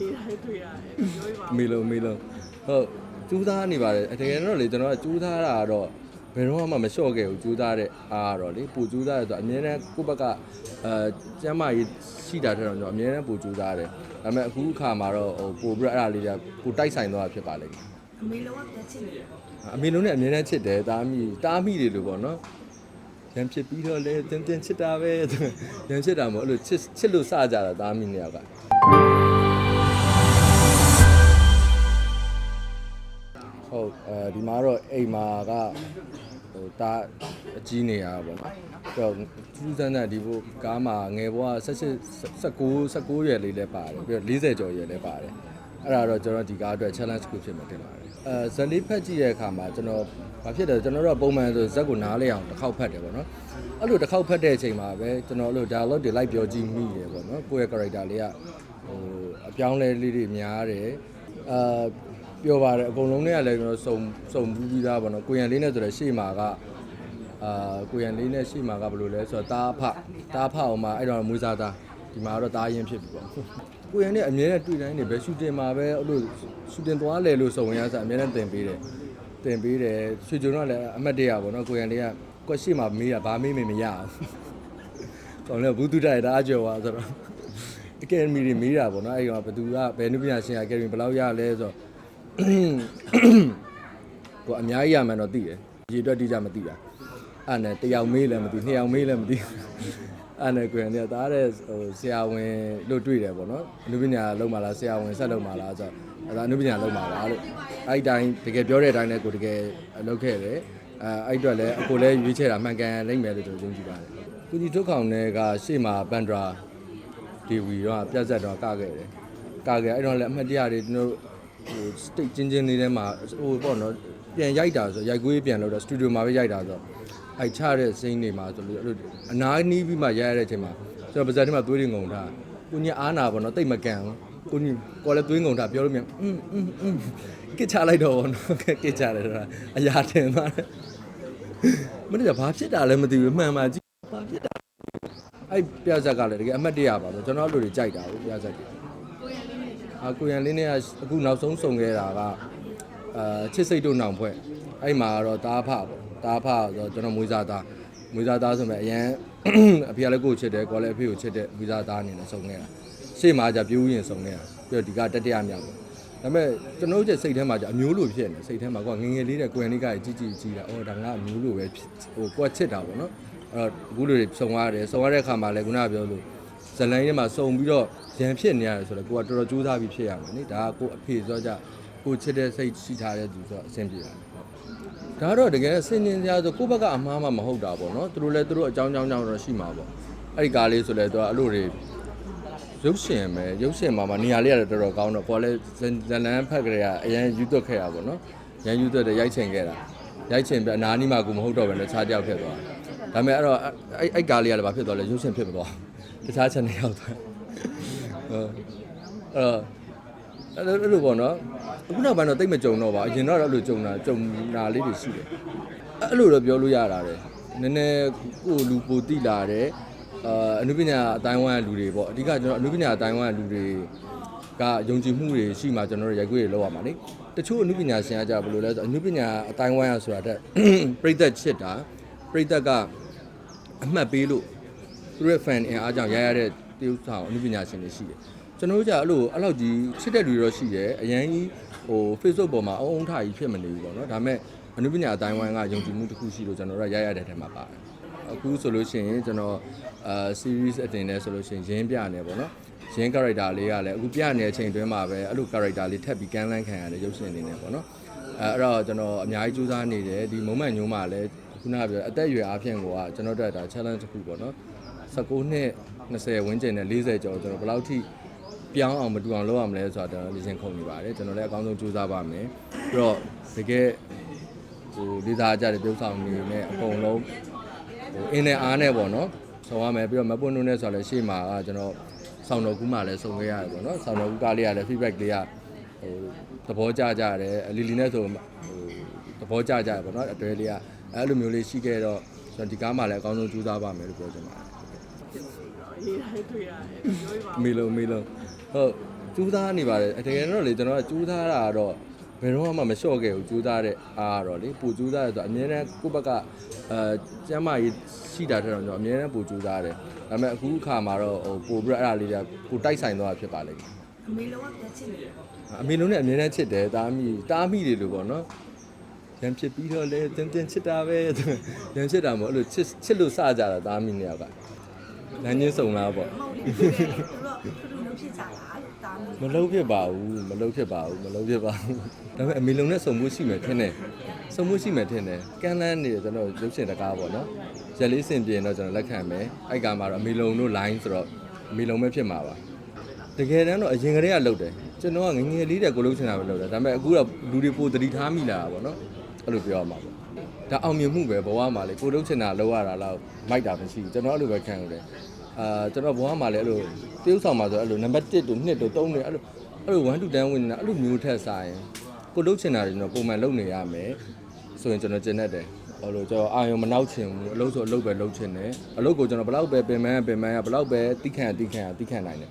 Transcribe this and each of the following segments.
ရေးတိုင်းတွေ့ရတယ်ပြောပြပါမေလုံးမေလုံးဟုတ်ကျူးသားနေပါတယ်တကယ်တော့လေကျွန်တော်ကကျူးသားတာကတော့ဘယ်တော့မှမလျှော့ခဲ့ဘူးကျူးသားတဲ့အားကတော့လေပူကျူးသားတယ်ဆိုတော့အမြဲတမ်းကိုယ့်ဘက်ကအဲကျမ်းမာရေးရှိတာတဲ့တော့ကျွန်တော်အမြဲတမ်းပူကျူးသားတယ်ဒါပေမဲ့အခုအခါမှာတော့ဟိုပို့ပြီးတော့အဲ့ဒါလေးကကိုတိုက်ဆိုင်သွားတာဖြစ်ပါလိမ့်မယ်အမေလုံးကပြချင်တယ်အမေလုံးနဲ့အမြဲတမ်းချစ်တယ်တားမိတားမိတယ်လို့ပေါ့နော်ရန်ဖြစ်ပြီးတော့လေတင်းတင်းချစ်တာပဲရန်ချစ်တာမဟုတ်အဲ့လိုချစ်ချစ်လို့စကြတာတားမိနေရောက်က ဟုတ်အဲဒီမှာတော့အိမ်မှာကဟိုတားအကြီးနေရတာပေါ့နော်ပြီးတော့ထူးဆန်းတဲ့ဒီဘိုကားမှာငယ်ဘွား16 19 19ရွယ်လေးလည်းပါတယ်ပြီးတော့40ကျော်ရွယ်လည်းပါတယ်အဲ့ဒါတော့ကျွန်တော်ဒီကားအတွက် challenge တစ်ခုဖြစ်မှာတင်ပါတယ်အဲဇက်လေးဖက်ကြည့်တဲ့အခါမှာကျွန်တော်ဘာဖြစ်လဲကျွန်တော်တို့ကပုံမှန်ဆိုဇက်ကိုနားလဲအောင်တစ်ခေါက်ဖက်တယ်ပေါ့နော်အဲ့လိုတစ်ခေါက်ဖက်တဲ့အချိန်မှာပဲကျွန်တော်အဲ့လို dialogue တွေလိုက်ပြောကြည့်မိတယ်ပေါ့နော်ကိုယ့်ရဲ့ character လေးကဟိုအပြောင်းလဲလေးတွေများတယ်အာ ပြောပါတယ်အကုန်လုံးတွေကလည်းကျွန်တော်စုံစုံပြီးပြီးသားပေါ့နော်ကိုရန်လေးနဲ့ဆိုတော့ရှေ့မှာကအာကိုရန်လေးနဲ့ရှေ့မှာကဘယ်လိုလဲဆိုတော့တားဖတားဖအောင်မှာအဲ့တော့မွေးစားသားဒီမှာတော့တားရင်ဖြစ်ပြီပေါ့ကိုရန်နဲ့အမြဲတမ်းတွေ့တိုင်းနေပဲရှူတင်မှာပဲအဲ့လိုရှူတင်သွားလဲလို့ဆိုဝင်ရစားအမြဲတမ်းတင်ပေးတယ်တင်ပေးတယ်ရွှေကျုံတော့လည်းအမှတ်တရပါတော့ကိုရန်လေးကကွက်ရှိမှမေးတာဘာမေးမေးမရအောင်ကောင်းလဲဘူးတူတိုက်တာအကျော်ပါဆိုတော့အကယ်ဒမီတွေမေးတာပေါ့နော်အဲ့ကောင်ဘယ်သူကဘယ်နုပညာရှင်အကယ်ဒမီဘယ်လောက်ရလဲဆိုတော့ ကိုအများကြီးရမှန်းတော့သိတယ်ရေအတွက်တိကျမသိတာအဲ့နဲ့တယောက်မေးလည်းမသိနှစ်ယောက်မေးလည်းမသိအဲ့နဲ့ကိုရန်လေးကတားတဲ့ဟိုဆရာဝန်လို့တွေ့တယ်ပေါ့နော်အနုပညာလုံးပါလားဆရာဝန်ဆက်လုံးပါလားဆိုတော့အဲ့ဒါအနုပညာလုံးပါလားလို့အဲ့ဒီတိုင်းတကယ်ပြောတဲ့အတိုင်းနဲ့ကိုတကယ်လုပ်ခဲ့တယ်အဲအဲ့အတွက်လည်းအကိုလည်းရွေးချယ်တာမှန်ကန်လိမ့်မယ်လို့ကျွန်တော်ယုံကြည်ပါတယ်ကုကြီးထုတ်ခေါင်တဲ့ကရှေ့မှာပန်ဒရာဒီဝီတော့ပြတ်ဆက်တော့ကခဲ့တယ်ကခဲ့အဲ့တော့လည်းအမှတ်တရတွေကျွန်တော် ဟိုစတိတ်ချင်းချင်းလေးထဲမှာဟိုပေါ့နော်ပြန်ရိုက်တာဆိုရိုက်ကွေးပြန်လို့တော့စတူဒီယိုမှာပဲရိုက်တာဆိုအဲ့ချတဲ့စိမ့်တွေမှာဆိုလို့အဲ့လိုအနားနီးပြီးမှရိုက်ရတဲ့အချိန်မှာကျွန်တော်ပါဇက်ထဲမှာသွေးတွေငုံထားကိုကြီးအားနာပေါ့နော်တိတ်မကန်ဘူးကိုကြီးကောလည်းသွေးငုံထားပြောလို့မြန်อืมอืมอืมကစ်ချလိုက်တော့ဘောနော်ကစ်ချတယ်ဆိုတာအရာတင်သွားတယ်မင်းကဘာဖြစ်တာလဲမသိဘူးမှန်ပါကြည့်ဘာဖြစ်တာအဲ့ပြဇက်ကလည်းတကယ်အမှတ်တရပါပဲကျွန်တော်တို့တွေကြိုက်တာဘူးပြဇက်တွေ အာကိုရန်လေးနဲ့အခုနောက်ဆုံးစုံခဲ့တာကအာချစ်စိတ်တို့နောင်ဖွဲ့အဲ့မှာတော့တားဖပေါ့တားဖဆိုတော့ကျွန်တော်မွေးစားသားမွေးစားသားဆိုမဲ့အရန် အဖေကလည်းကိုယ်ချစ်တယ်ကိုယ်လည်းအဖေကိုချစ်တဲ့မွေးစားသားအနေနဲ့စုံခဲ့တာရှေ့မှာじゃပြူးရင်စုံခဲ့တာပြီးတော့ဒီကတတိယမြောက်ပေါ့ဒါပေမဲ့ကျွန်တော်တို့ရဲ့စိတ်ထဲမှာじゃအမျိုးလိုဖြစ်နေစိတ်ထဲမှာကိုကငငယ်လေးတဲ့ကိုယ်လေးကကြီးကြီးကြီးတာအော်ဒါငါအမျိုးလိုပဲဖြစ်ဟိုကိုကချစ်တာပေါ့နော်အဲ့တော့အခုလိုတွေစုံရတယ်စုံရတဲ့အခါမှာလည်းခုနကပြောလို့ ဇလိုင်းထဲမှာစုံပြီးတော့ရန်ဖြစ်နေရတယ်ဆိုတော့ကိုကတော်တော်ကြိုးစားပြီးဖြစ်ရမှာနိဒါကကိုအဖေဆိုတော့じゃကိုချစ်တဲ့စိတ်ရှိထားတဲ့သူဆိုတော့အဆင်ပြေပါတယ်ဒါကတော့တကယ်စင်ကျင်စရာဆိုကိုယ့်ဘက်ကအမှားမှမဟုတ်တာပေါ့နော်သူတို့လည်းသူတို့အကြောင်းကြောင်းကြောင်းတော့ရှိမှာပေါ့အဲ့ဒီကားလေးဆိုလဲသူကအလို့တွေရုပ်ရှင်ပဲရုပ်ရှင်မှာမှနေရာလေးရတယ်တော်တော်ကောင်းတော့ကိုယ်လည်းဇလန်းဖက်ကြရအရင်ယူသွက်ခဲ့ရပေါ့နော်ရန်ယူသွက်တဲ့ရိုက်ချင်ခဲ့တာရိုက်ချင်ပြအနာနီးမှာကိုမဟုတ်တော့ဘဲနဲ့ခြားကြောက်ဖြစ်သွားဒါပေမဲ့အဲ့တော့အဲ့အဲ့ကားလေးကလည်းဘာဖြစ်သွားလဲရုပ်ရှင်ဖြစ်မသွား တခြားချက်နေရောက်သွားဟုတ်အဲ့တော့အဲ့လိုအဲ့လိုပေါ့နော်အခုနောက်ပိုင်းတော့တိတ်မကြုံတော့ပါအရင်တော့အဲ့လိုကြုံတာကြုံတာလေးတွေရှိတယ်အဲ့လိုတော့ပြောလို့ရတာတယ်နည်းနည်းကိုယ်လူပိုတိလာတယ်အာအနုပညာအတိုင်းဝိုင်းလူတွေပေါ့အဓိကကျွန်တော်အနုပညာအတိုင်းဝိုင်းလူတွေကယုံကြည်မှုတွေရှိမှကျွန်တော်တို့ရိုက်ကွေးတွေလောက်ရမှာလေတချို့အနုပညာရှင်ကကြဘယ်လိုလဲဆိုအနုပညာအတိုင်းဝိုင်းရဆိုတာတဲ့ပြိသက်ချစ်တာပြိသက်က အမှတ်ပေးလို့ သူတို့ရဲ့ fan အင်အားကြောင့်ရရတဲ့တရုပ်ဆောင်အနုပညာရှင်တွေရှိတယ်ကျွန်တော်တို့ကြအဲ့လိုအဲ့လောက်ကြီးချစ်တဲ့လူတွေတော့ရှိတယ်အရင်ကြီးဟို Facebook ပေါ်မှာအုံအုံထားကြီးဖြစ်မနေဘူးပေါ့နော်ဒါပေမဲ့အနုပညာအတိုင်းဝိုင်းကယုံကြည်မှုတစ်ခုရှိလို့ကျွန်တော်တို့ရရတဲ့ထဲမှာပါတယ်အခုဆိုလို့ရှိရင်ကျွန်တော်အာ series အတင်နေဆိုလို့ရှိရင်ရင်းပြနေပေါ့နော်ရင်း character လေးကလည်းအခုပြနေတဲ့အချိန်တွင်းမှာပဲအဲ့လို character လေးထပ်ပြီးကမ်းလှမ်းခံရတယ်ရုပ်ရှင်အနေနဲ့ပေါ့နော်အဲအဲ့တော့ကျွန်တော်အများကြီးစူးစမ်းနေတယ်ဒီ moment ညိုးမှာလည်းခုနကပြောအသက်အရွယ်အားဖြင့်ကိုကကျွန်တော်တို့ဒါ challenge တစ်ခုပေါ့နော် 19နှစ်20ဝန်းကျင်နဲ့40ကျော်ကျွန်တော်ဘယ်လောက်ထိပြောင်းအောင်မတူအောင်လုပ်ရမလဲဆိုတာကျွန်တော်လေ့ကျင့်ခုံနေပါတယ်ကျွန်တော်လည်းအကောင်းဆုံးစူးစမ်းပါမယ်ပြီးတော့တကယ်ဟိုလေးစားကြတဲ့ပြုဆောင်နေနဲ့အကုန်လုံးဟိုအင်းနဲ့အားနဲ့ပေါ့နော်ဆောင်ရမယ်ပြီးတော့မပွန်းနုနဲ့ဆိုတော့လည်းရှေ့မှာကကျွန်တော်ဆောင်းတော်ကူးမှလည်းစုံခဲ့ရတယ်ပေါ့နော်ဆောင်းတော်ကူးကားလေးကလည်း feedback လေးကဟိုသဘောကျကြတယ်အလီလီနဲ့ဆိုဟိုသဘောကျကြတယ်ပေါ့နော်အတွဲလေးကအဲ့လိုမျိုးလေးရှိခဲ့တော့ကျွန်တော်ဒီကားမှလည်းအကောင်းဆုံးကြိုးစားပါမယ်လို့ပြောချင်ပါတယ် ရေးတိုင်းတွေ့ရတယ်ပြောပြပါမေလုံးမေလုံးဟုတ်ကျူးသားနေပါတယ်တကယ်တော့လေကျွန်တော်ကကျူးသားတာတော့ဘယ်တော့မှမလျှော့ခဲ့ဘူးကျူးသားတဲ့အားတော့လေပူကျူးသားတယ်ဆိုတော့အမြဲတမ်းကိုယ့်ဘက်ကအဲကျမ်းမာရေးရှိတာတဲ့တော့ကျွန်တော်အမြဲတမ်းပူကျူးသားတယ်ဒါပေမဲ့အခုအခါမှာတော့ဟိုပို့ပြီးတော့အဲ့ဒါလေးကကိုတိုက်ဆိုင်သွားတာဖြစ်ပါလိမ့်မယ်အမေလုံးကပြချစ်နေတယ်ပေါ့အမေလုံးနဲ့အမြဲတမ်းချစ်တယ်တားမိတားမိတယ်လို့ပေါ့နော်ရံဖြစ်ပြီးတော့လေတင်းတင်းချစ်တာပဲရံချစ်တာမဟုတ်အဲ့လိုချစ်ချစ်လို့စကြတာတားမိနေရောက်က လမ်းချင်းစုံလားပေါ့မဟုတ်လေသူတို့သူတို့လုံးဖြစ်ကြတာလို့တားမိမလုံးဖြစ်ပါဘူးမလုံးဖြစ်ပါဘူးမလုံးဖြစ်ပါဘူးဒါပေမဲ့အမေလုံးနဲ့စုံမှုရှိမယ်ထင်တယ်စုံမှုရှိမယ်ထင်တယ်ကန်းလန်းနေတယ်ကျွန်တော်ရုပ်ရှင်တကားပေါ့နော်ရက်လေးစင်ပြင်တော့ကျွန်တော်လက်ခံမယ်အဲ့ကမှာတော့အမေလုံးတို့ line ဆိုတော့အမေလုံးပဲဖြစ်မှာပါတကယ်တမ်းတော့အရင်ကတည်းကလုပ်တယ်ကျွန်တော်ကငယ်ငယ်လေးတည်းကိုလုံးချင်တာပဲလုပ်တယ်ဒါပေမဲ့အခုတော့လူတွေပိုသတိထားမိလာတာပေါ့နော်အဲ့လိုပြောရမှာပေါ့ ဒါအောင်မြင်မှုပဲဘဝမှာလေကိုလုံးချင်တာလုပ်ရတာတော့မိုက်တာမရှိဘူးကျွန်တော်အဲ့လိုပဲခံရတယ်အာကျွန်တော်ဘဝမှာလည်းအဲ့လိုတရုပ်ဆောင်မှာဆိုအဲ့လိုနံပါတ်1တို့2တို့3တို့အဲ့လိုအဲ့လို1 to 10ဝင်နေတာအဲ့လိုမျိုးထက်စားရင်ကိုလှုပ်ချင်တာတွေကျွန်တော်ပုံမှန်လုပ်နေရမယ်ဆိုရင်ကျွန်တော်ကျင်တတ်တယ်ဟောလို့ကျွန်တော်အာရုံမနောက်ချင်ဘူးအလုပ်ဆိုအလုပ်ပဲလုပ်ချင်တယ်အလုပ်ကိုကျွန်တော်ဘလောက်ပဲပင်ပန်းပင်ပန်းရဘလောက်ပဲတိခန့်တိခန့်တိခန့်နိုင်တယ်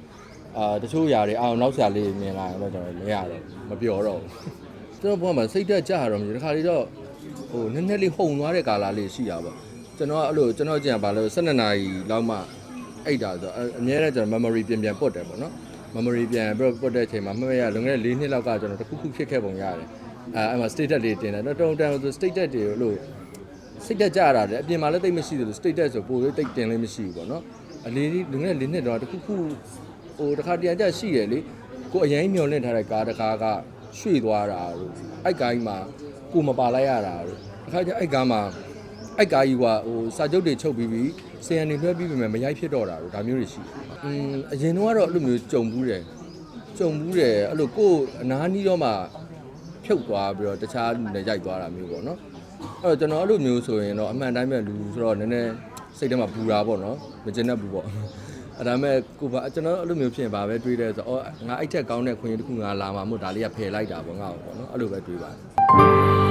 အာတချို့ຢာတွေအာရုံနောက်ဆရာလေးမြင်လာရင်တော့ကျွန်တော်မရတော့မပြောတော့ဘူးကျွန်တော်ဘုရားမှာစိတ်တက်ကြရတော့မရှိတခါလေးတော့ ဟိုနည်းနည်းလေးဟုန်သွားတဲ့ကာလလေးရှိတာပေါ့ကျွန်တော်ကအဲ့လိုကျွန်တော်ကြင်ပါလို့12နာရီလောက်မှအိတ်တာဆိုတော့အများနဲ့ကျွန်တော် memory ပြန်ပြန်ပုတ်တယ်ပေါ့နော် memory ပြန်ပြီးတော့ပုတ်တဲ့အချိန်မှာမှတ်ရလွန်ခဲ့တဲ့၄နှစ်လောက်ကကျွန်တော်တစ်ခုခုဖြစ်ခဲ့ပုံရတယ်အဲအဲ့မှာ status တွေတင်တယ်တော့တုံတန်ဆို status တွေလို့စိတ်တက်ကြရတာလေအပြင်မှာလည်းတိတ်မရှိသလို status ဆိုပို့လို့တိတ်တင်လည်းမရှိဘူးပေါ့နော်အလေးလေးလွန်ခဲ့တဲ့၄နှစ်တော့တစ်ခုခုဟိုတစ်ခါတရံကြရှိတယ်လေကိုအရင်မျောလင့်ထားတဲ့ကားတစ်ကားက ရွှေ့သွားတာလို့အဲ့ကိုင်းမှာကိုမပါလိုက်ရတာလို့တစ်ခါကျအဲ့ကားမှာအဲ့ကားကြီးကဟိုစာချုပ်တွေချုပ်ပြီးပြီးစေရန်တွေလွှဲပြီးပြီမဲ့မရိုက်ဖြစ်တော့တာလို့ဒါမျိုးတွေရှိတယ်อืมအရင်တော့ကတော့အဲ့လိုမျိုးကြုံဘူးတယ်ကြုံဘူးတယ်အဲ့လိုကိုယ်အနားနီးတော့မှဖြုတ်သွားပြီးတော့တခြားလူနဲ့ရိုက်သွားတာမျိုးပေါ့နော်အဲ့တော့ကျွန်တော်အဲ့လိုမျိုးဆိုရင်တော့အမှန်တိုင်းပဲလူဆိုတော့နည်းနည်းစိတ်ထဲမှာပူတာပေါ့နော်မကျင်တတ်ဘူးပေါ့ အဲ့ဒါမဲ့ကိုပါကျွန်တော်အဲ့လိုမျိုးဖြစ်ရင်ဗာပဲတွေးတယ်ဆိုတော့အော်ငါအဲ့ထက်ကောင်းတဲ့ခွင့်ရတစ်ခုငါလာမှာမို့ဒါလေးကဖယ်လိုက်တာပေါ့ငါ့ကိုပေါ့နော်အဲ့လိုပဲတွေးပါတယ်